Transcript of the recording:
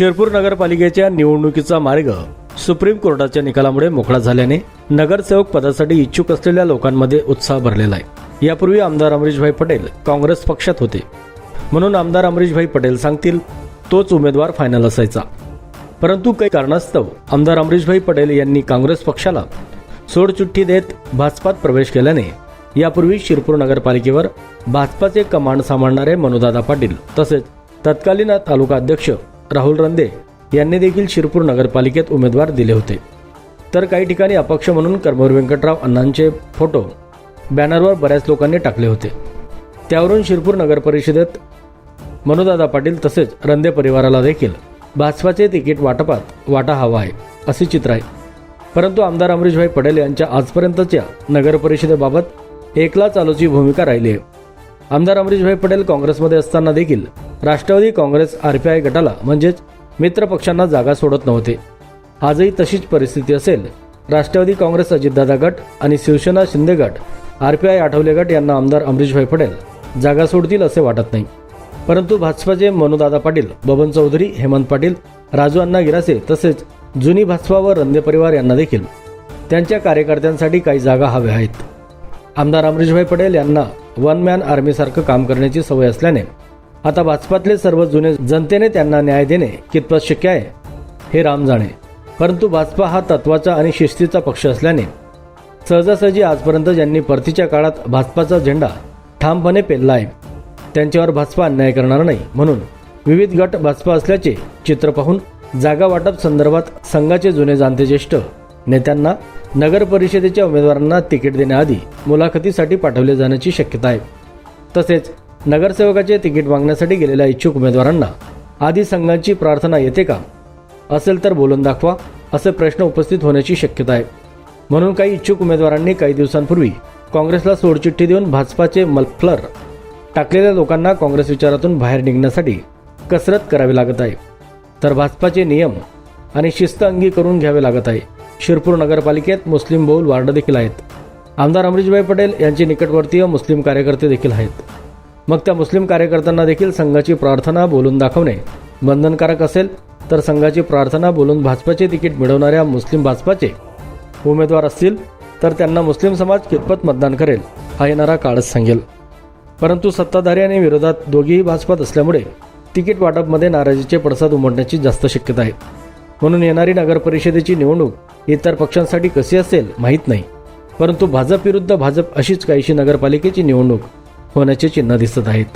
शिरपूर नगरपालिकेच्या निवडणुकीचा मार्ग सुप्रीम कोर्टाच्या निकालामुळे मोकळा झाल्याने नगरसेवक पदासाठी इच्छुक असलेल्या लोकांमध्ये उत्साह भरलेला आहे. यापूर्वी आमदार अमरीशभाई पटेल काँग्रेस पक्षात होते. म्हणून आमदार अमरीशभाई पटेल सांगतील तोच उमेदवार फायनल असायचा. परंतु काही कारणास्तव आमदार अमरीशभाई पटेल यांनी काँग्रेस पक्षाला सोडचुट्टी देत भाजपात प्रवेश केल्याने यापूर्वी शिरपूर नगरपालिकेवर भाजपाचे कमांड सांभाळणारे मनोदादा पाटील तसेच तत्कालीन तालुका अध्यक्ष राहुल रंदे यांनी देखील शिरपूर नगरपालिकेत उमेदवार दिले होते. तर काही ठिकाणी अपक्ष म्हणून कर्मवीर व्यंकटराव अण्णांचे फोटो बॅनरवर बऱ्याच लोकांनी टाकले होते. त्यावरून शिरपूर नगरपरिषदेत मनोदादा पाटील तसेच रंदे परिवाराला देखील भाजपाचे तिकीट वाटपात वाटा हवा आहे असे चित्र आहे. परंतु आमदार अमरीशभाई पटेल यांच्या आजपर्यंतच्या नगरपरिषदेबाबत एकला चालूची भूमिका राहिली आहे. आमदार अमरीशभाई पटेल काँग्रेसमध्ये असताना देखील राष्ट्रवादी काँग्रेस आरपीआय गटाला म्हणजेच मित्र पक्षांना जागा सोडत नव्हते. आजही तशीच परिस्थिती असेल. राष्ट्रवादी काँग्रेस अजितदादा गट आणि शिवसेना शिंदे गट आरपीआय आठवले गट यांना आमदार अमरीशभाई पटेल जागा सोडतील असे वाटत नाही. परंतु भाजपाचे मनोदादा पाटील बबन चौधरी हेमंत पाटील राजू अण्णा गिरासे तसेच जुनी भाजपा व रंदे परिवार यांना देखील. त्यांच्या कार्यकर्त्यांसाठी काही जागा हव्या आहेत. आमदार अमरीशभाई पटेल यांना वन मॅन आर्मीसारखं काम करण्याची सवय असल्याने आता भाजपातले सर्व जुने जनतेने त्यांना न्याय देणे कितपत शक्य आहे हे राम जाणे. परंतु भाजपा हा तत्वाचा आणि शिस्तीचा पक्ष असल्याने सहजासहजी आजपर्यंत ज्यांनी परतीच्या काळात भाजपाचा झेंडा ठामपणे पेलला आहे त्यांच्यावर भाजपा अन्याय करणार नाही म्हणून विविध गट भाजपा असल्याचे चित्र पाहून जागा वाटप संदर्भात संघाचे जुने जाणते ज्येष्ठ नेत्यांना नगर परिषदेच्या उमेदवारांना तिकीट देण्याआधी मुलाखतीसाठी पाठवले जाण्याची शक्यता आहे. तसेच नगरसेवकाचे तिकीट मागण्यासाठी गेलेल्या इच्छुक उमेदवारांना आधी संघांची प्रार्थना येते का? असेल तर बोलून दाखवा असे प्रश्न उपस्थित होण्याची शक्यता आहे. म्हणून काही इच्छुक उमेदवारांनी काही दिवसांपूर्वी काँग्रेसला सोडचिठ्ठी देऊन भाजपाचे मलफ्लर टाकलेल्या लोकांना काँग्रेस विचारातून बाहेर निघण्यासाठी कसरत करावी लागत आहे. तर भाजपाचे नियम आणि शिस्त अंगी करून घ्यावे लागत आहे. शिरपूर नगरपालिकेत मुस्लिम बहुल वार्ड देखील आहेत. आमदार अमरीशभाई पटेल यांचे निकटवर्तीय मुस्लिम कार्यकर्ते देखील आहेत. मग त्या मुस्लिम कार्यकर्त्यांना देखील संघाची प्रार्थना बोलून दाखवणे. बंधनकारक असेल तर संघाची प्रार्थना बोलून भाजपाचे तिकीट मिळवणाऱ्या मुस्लिम भाजपाचे उमेदवार असतील तर त्यांना मुस्लिम समाज कितपत मतदान करेल हा येणारा काळच सांगेल. परंतु सत्ताधारी आणि विरोधात दोघेही भाजपात असल्यामुळे तिकीट वाटपमध्ये नाराजीचे पडसाद उमटण्याची जास्त शक्यता आहे. म्हणून येणारी नगरपरिषदेची निवडणूक इतर पक्षांसाठी कशी असेल माहीत नाही. परंतु भाजप विरुद्ध भाजप अशीच काहीशी नगरपालिकेची निवडणूक होण्याची चिन्ह दिसत आहेत.